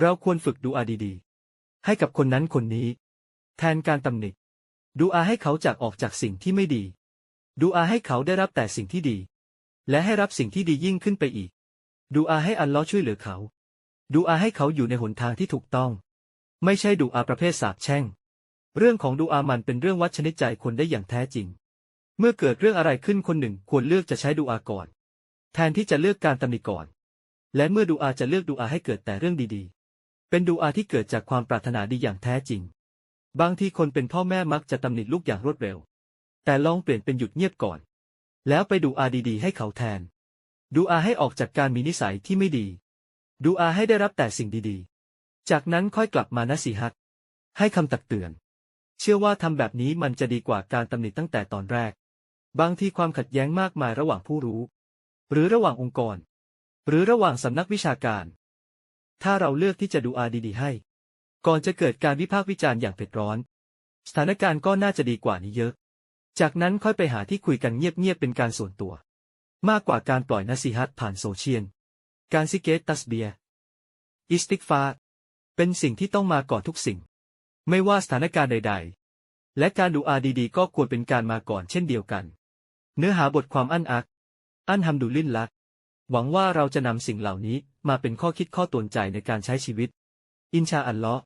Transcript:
เราควรฝึกดูอาดีๆ ให้กับคนนั้นคนนี้ แทนการตำหนิดูอาให้เขาจากออกจากสิ่งที่ไม่ดี ดูอาให้เขาได้รับแต่สิ่งที่ดี และให้รับสิ่งที่ดียิ่งขึ้นไปอีก ดูอาให้อัลลอฮ์ช่วยเหลือเขา ดูอาให้เขาอยู่ในหนทางที่ถูกต้อง ไม่ใช่ดูอาประเภทสาปแช่ง เรื่องของดูอามันเป็นเรื่องวัดชนิดใจคนได้อย่างแท้จริง เมื่อเกิดเรื่องอะไรขึ้นคนหนึ่งควรเลือกจะใช้ดูอาก่อน แทนที่จะเลือกการตำหนิก่อน และเมื่อดูอาจะเลือกดูอาให้เกิดแต่เรื่องดีๆ เป็นดูอาที่เกิดจากความปรารถนาดีอย่างแท้จริง บางทีคนเป็นพ่อแม่มักจะตำหนิลูกอย่างรวดเร็ว แต่ลองเปลี่ยนเป็นหยุดเงียบก่อน แล้วไปดูอาดีๆ ให้เขาแทน ดูอาให้ออกจากการมีนิสัยที่ไม่ดี ดูอาให้ได้รับแต่สิ่งดีๆ จากนั้นค่อยกลับมานะสีฮัตให้คำตักเตือน เชื่อว่าทำแบบนี้มันจะดีกว่าการตำหนิตั้งแต่ตอนแรก บางทีความขัดแย้งมากมายระหว่างผู้รู้ หรือระหว่างองค์กร หรือระหว่างสำนักวิชาการ ถ้าเราเลือกที่จะดูอาดีๆให้ ก่อนจะเกิดการวิพากษ์วิจารณ์อย่างเผ็ดร้อน สถานการณ์ก็น่าจะดีกว่านี้เยอะ จากนั้นค่อยไปหาที่คุยกันเงียบๆเป็นการส่วนตัว มากกว่าการปล่อยนัสซีฮัตผ่านโซเชียลการซิเกตตัสเบียอิสติกฟาเป็นสิ่งที่ต้องมาก่อนทุกสิ่ง ไม่ว่าสถานการณ์ใด ๆ และการดูอาดีๆ ก็ควรเป็นการมาก่อนเช่นเดียวกัน เนื้อหาบทความอันอัก อันฮัมดุลิลละหวังว่าเราจะนำสิ่งเหล่านี้ มาเป็นข้อคิดข้อตวนใจในการใช้ชีวิต อินชาอัลลอฮ์